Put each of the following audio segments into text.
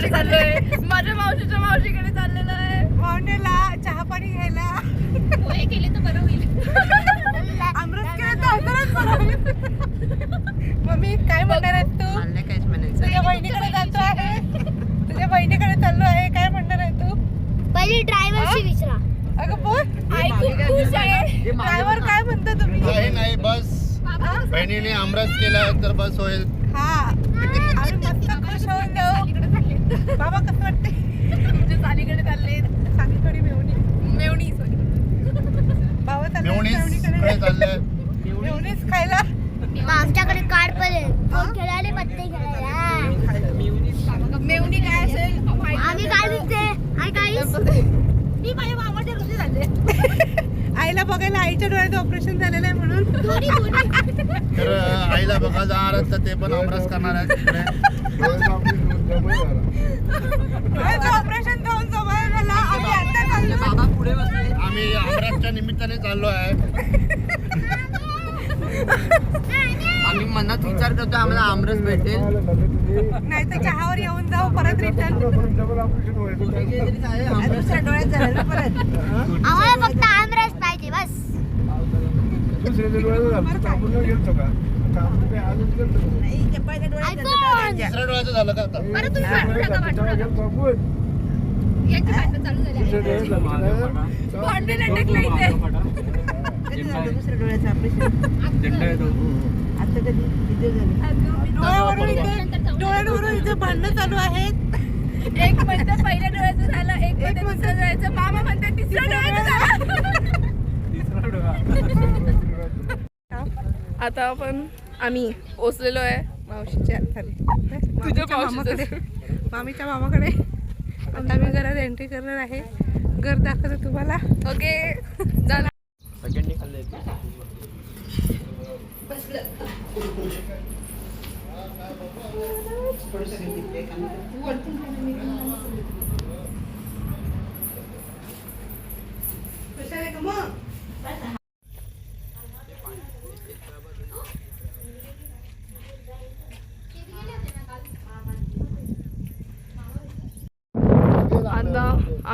मावशीकडे चाललोय. माझ्या मावशीच्या मावशीकडे चाललेलो आहे पाहुण्याला चहा पाणी घ्यायला. पोहे केले तर बरं होईल. आमरस केलं तर अजूनच बरं होईल. मम्मी काय म्हणणार आहेस तू? मला काहीच म्हणायचं. तुझ्या बहिणीकडे जातो आहे. तुझ्या बहिणीकडे चाललो आहे. काय म्हणणार आहे तू? पहिली ड्रायव्हरशी विचारा. अगं बोल. आई खूप खुश आहे. ड्रायव्हर काय म्हणतो तुम्ही? नाही नाही बस. बहिणीने आमरस केला तर बस होईल. हा. आम्ही मस्त खुश होऊन जाऊ बाबा कसं वाटते तुमच्या चालीकडे चालले. थोडी मेवणी. मेवणी सॉरी बाबा चालले मेवणीकडे. चाललंय मेवणीच खायला. आमच्याकडे कार्ड पण आहे. पत्ते खेळायला मेवणी काय असेल? आम्ही काय दिसते आय काय? मी माझ्या मामाच्या घरी चालले. आईला बघायला आईच्या डोळ्याचं ऑपरेशन झालेलं आहे म्हणून. तर आईला बघा जाणार तर ते पण आमरस करणार डोळ्याचं ऑपरेशन आम्ही आता चाललो बाबा पुढे बसले. आम्ही आमरसच्या निमित्ताने चाललो आहे आम्ही मनात विचार करतो आम्हाला आमरस भेटेल. नाही तर चहावर येऊन जाऊ परत रिटर्न दुसऱ्या डोळ्यात झालं ना परत. आम्हाला फक्त आमरस पाहिजे बस. ऐकून तिसऱ्या डोळ्याचं झालं का आता? बरं तुम्ही भांडू नका भांडू नका. याची भांडण चालू झाली भांडण अटकलं इथे. दुसऱ्या डोळ्याचं ऑपरेशन आता कधी? किती झाले? डोळ्यावरून इथे डोळ्यांवरून इथे भांडणं चालू आहेत. एक म्हणतं पहिल्या डोळ्याचं झालं एक म्हणतं दुसऱ्या डोळ्याचं मामा म्हणतात तिसऱ्या डोळ्याचं झालं. आता आपण आम्ही ओसलेलो आहे मावशीच्या खाली तुझ्या मामाकडे. मामीच्या मामाकडे. आता आम्ही घरात एंट्री करणार आहे. घर दाखवतो तुम्हाला. ओके. झालं. आता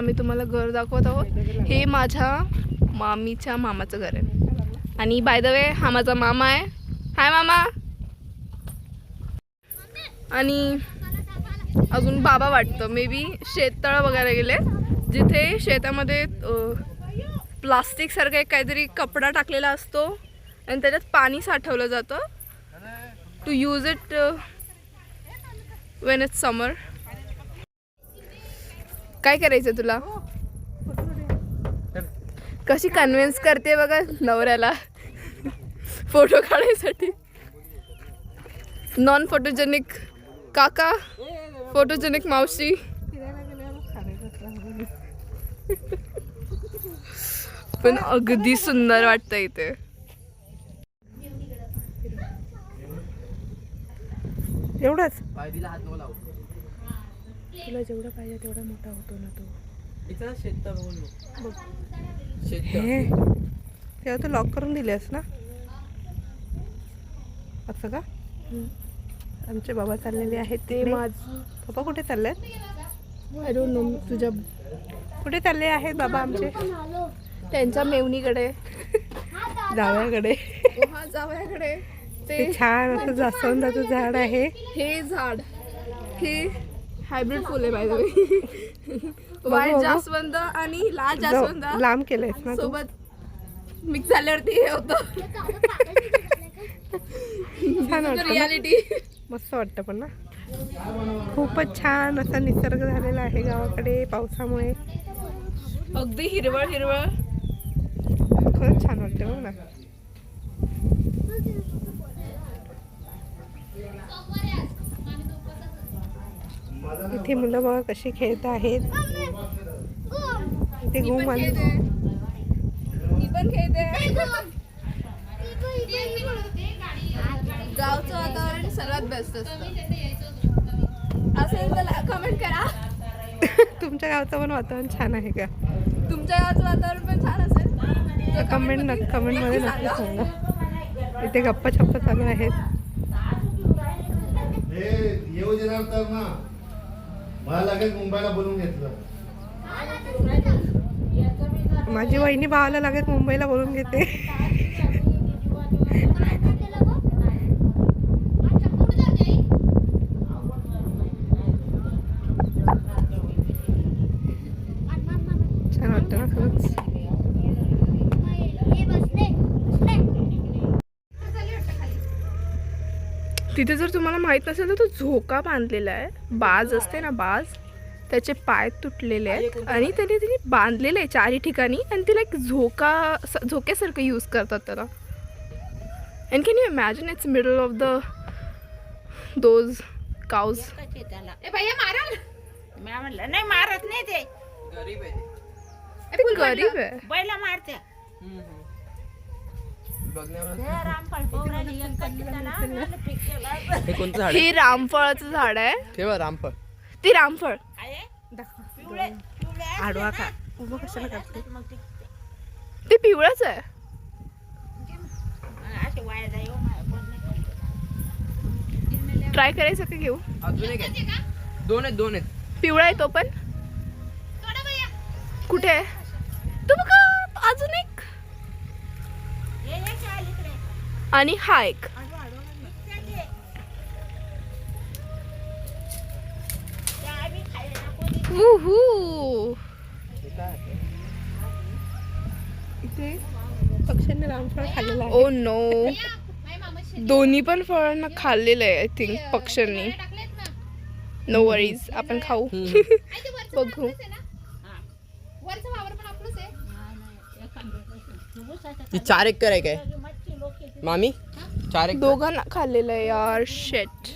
आम्ही तुम्हाला घर दाखवत आहोत. हे माझ्या मामीच्या मामाचं घर आहे. आणि बाय द वे हा माझा मामा आहे. हाय मामा. आणि अजून बाबा वाटतं. मे बी शेततळं बघायला गेले. जिथे शेतामध्ये प्लास्टिक सारखा एक काहीतरी कपडा टाकलेला असतो. आणि त्याच्यात पाणी साठवलं जातं. To use it when it's summer काय करायचं तुला? कशी कन्व्हिन्स करते बघा नवऱ्याला? फोटो काढायसाठी. नॉन फोटोजेनिक काका फोटोजेनिक मावशी. पण अगदी सुंदर वाटतं इथे एवढंच पायरीला हात नको लावू तुला जेवढा पाहिजे तेवढा मोठा होतो ना तो. शेत बघ. हे? तेव्हा तू लॉक करून दिलेस ना? असं का? आमचे बाबा चाललेले आहेत ते. माझ पप्पा कुठे चालले आय डोंट नो तुझ्या कुठे चालले आहेत बाबा आमचे? त्यांच्या मेवणीकडे. जावयाकडे. जावयाकडे. ते ते छान असं जास्वंदाचं झाड आहे. हे झाड. हे हायब्रिड फुल आहे बाय व्हाईट. जास्वंद आणि लाल जास्वंद लांब केलंयस ना सोबत मिक्स झाल्यावरती हे होतं? रियालिटी मस्त वाटतं पण ना? खूपच छान असा निसर्ग झालेला आहे गावाकडे पावसामुळे. अगदी हिरवळ हिरवळ. खरंच छान वाटतं बघ ना. इथे मुलं बघा कशी खेळत आहेत. इथे ती घुम पण आली पण खेळते. गावचं वातावरण सर्वात बेस्ट असतं. असेल तर कमेंट करा. तुमच्या गावचं पण वातावरण छान आहे का? तुमच्या गावचं वातावरण पण छान असेल. तर कमेंट न कमेंटमध्ये नक्की सांगा. इथे गप्पा छप्पा चालू आहेत. मला लगेच मुंबईला बोलून घेतलं. माझी वहिनी भावाला लगेच मुंबईला बोलून घेते छान वाटतं ना खरंच तिथे जर तुम्हाला माहीत नसेल तर तो झोका बांधलेला आहे. बाज असते ना बाज? त्याचे पाय तुटलेले आहेत आणि त्याने तिने बांधलेले आहे चारही ठिकाणी आणि तिला एक झोका झोक्यासारखं यूज करतात त्याला. And can you imagine it's middle of the those cows म्हणलं नाही मारत नाही ते. गरीब आहे ते गरीब आहे. बैला मारते. हे कोणतं झाड हे रामफळाचं झाड आहे. ठेवा रामफळ. ती रामफळ. आडवा का उभं कशाला करते ते पिवळंच आहे. ट्राय करायचं का घेऊ. अजून एक आहे. दोन आहेत दोन आहेत. पिवळा आहे तो पण. कुठे आहे? तू बघा अजून एक. आणि हा एक. Oh no. दोन्ही पण फळांना खाल्लेलं आहे आय थिंक पक्ष्यांनी. नो वरीज आपण खाऊ. बघू. ती चार एकर आहे काय? मामी? चार एकर? दोघांना खाल्लेलं आहे यार शेट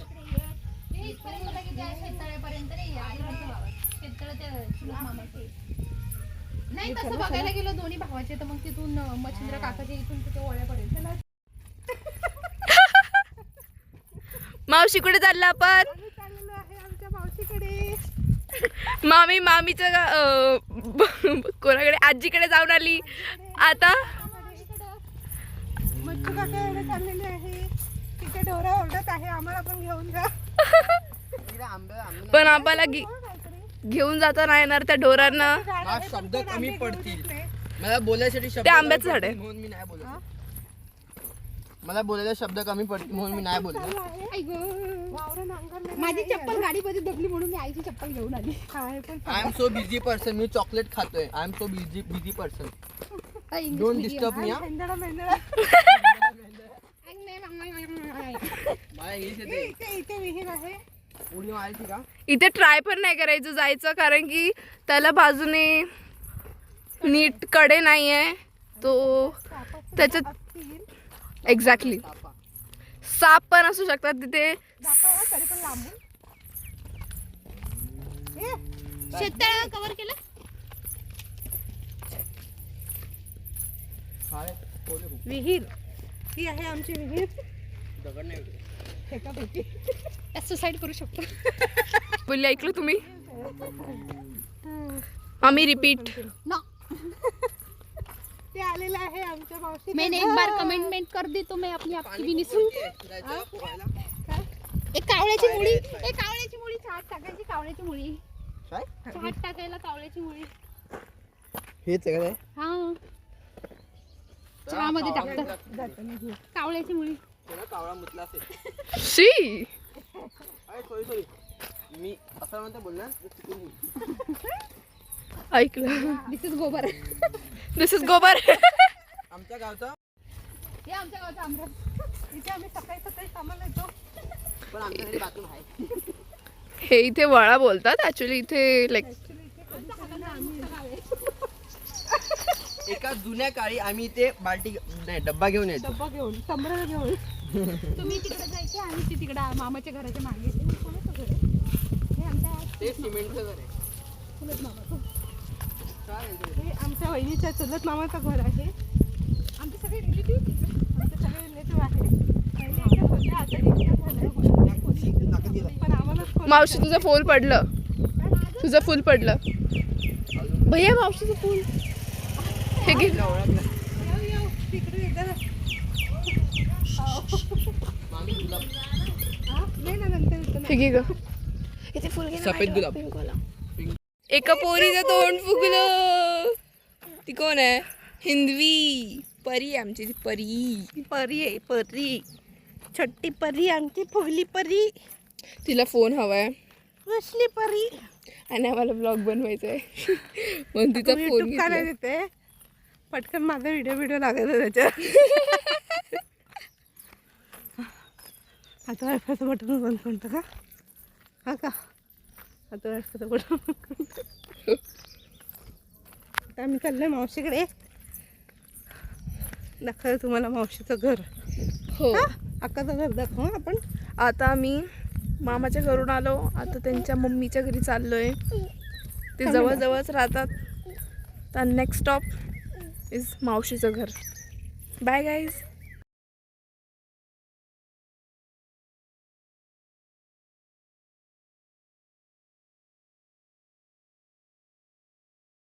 नाही तसं बघायला गेलो दोन्ही भावाचे तर मग तिथून मच्छिंद्र काकाच्या इथून तिथे ओळ्यापर्यंत मावशी कुठे चालला आपण? चाललेलो आहे आमच्या मावशीकडे. मामी अं, कोणाकडे? आजीकडे जाऊन आली. आता पण आम्हाला घेऊन जाता नाही येणार त्या ढोरांना. शब्द कमी पडतील. मला बोलायसाठी शब्द ते आंब्याचं कमी झाड आहे. म्हणून मी नाही बोलत. मला बोलायला शब्द कमी पडतील म्हणून मी नाही बोलत. माझी चप्पल गाडीमध्ये दबली म्हणून मी आईची चप्पल घेऊन आली. I am so busy person me chocolate खातोय. I am so busy busy person don't disturb me हा मेंदडा मेंदडा मला इंग्लिश येते इथे इथे विहीर आहे. उडी मारायची का? इथे ट्राय पण नाही करायचं जायचं कारण की त्याला बाजूने नीटकडे नाही आहे तो त्याच्यात एक्झॅक्टली साप पण असू शकतात तिथे. शेततळ कव्हर केलं. विहीर. ही आहे आमची विहीर. दगड नाही सुसाईड करू शकतो. बोलले ऐकलं तुम्ही? आम्ही रिपीट ना ते आलेलं आहे आमच्या मावशी मैंने एक बार कमेंटमेंट कर दी तो मैं अपनी आपकी भी? एक कावळ्याची मुळी एक कावळ्याची मुळी चहात टाकायची कावळ्याची मुळी. काय? चहात टाकायला कावळ्याची मुळी. हेच आहे? हा. चहामध्ये टाकतात. कावळ्याची मुळी. त्याला कावळा मुतला असेल. शी. अरे सॉरी सॉरी मी असं म्हणतो बोलणार चुकून. ऐकलं. दिस इज गोबर दिस इज गोबर आमच्या गावचा हे आमच्या गावचा आमरस. इथे आम्ही सकाळी सकाळी कामाला येतो. पण आमच्या घरी बाथरूम आहे. हे इथे वळा बोलतात ऍक्च्युली इथे लाईक एका जुन्या काळी आम्ही इथे बाल्टी नाही डब्बा घेऊन यायचो. डब्बा घेऊन घेऊन. तुम्ही तिकडे जायचे आणि ती तिकडे मामाच्या घराच्या मागे कोणाचं घर आहे? हे आमच्या ते सिमेंटचं घर आहे. चुलत मामाचं. काय आहे ते? हे आमच्या वहिनीच्या चुलत मामाचं घर आहे. आमचे सगळे रिलेटिव्ह आमचे सगळे रिलेटिव्ह आहे पहिले इथे होते, आता इथे. पण आम्हालाच कोण- मावशी तुझं फूल पडलं. तुझं फूल पडलं. भैया मावशीचं फूल. हे घे. येतो घे ग. इथे फुल सफेद गुलाब. एका पोरीचं तोंड फुगलं. ती कोण आहे? हिंदवी. परी आमची ती परी. परी आहे परी. छोटी परी आमची फुगली परी. तिला फोन हवाय. कसली परी. आणि आम्हाला ब्लॉग बनवायचा आहे म्हणून तिचा फोन घेतला देते पटकन माझा व्हिडिओ व्हिडिओ लागायचा त्याच्यात. आता वायफायचं बटन बंद करतो का? हा का? आता वायफायचं बटन बंद आता आम्ही चाललोय मावशीकडे. दाखव तुम्हाला मावशीचं घर. हो. अक्काचं घर दाखव आपण. आता आम्ही मामाच्या घरून आलो. आता त्यांच्या मम्मीच्या घरी चाललोय. ते जवळजवळच राहतात. तर नेक्स्ट स्टॉप इज मावशीचं घर. Bye guys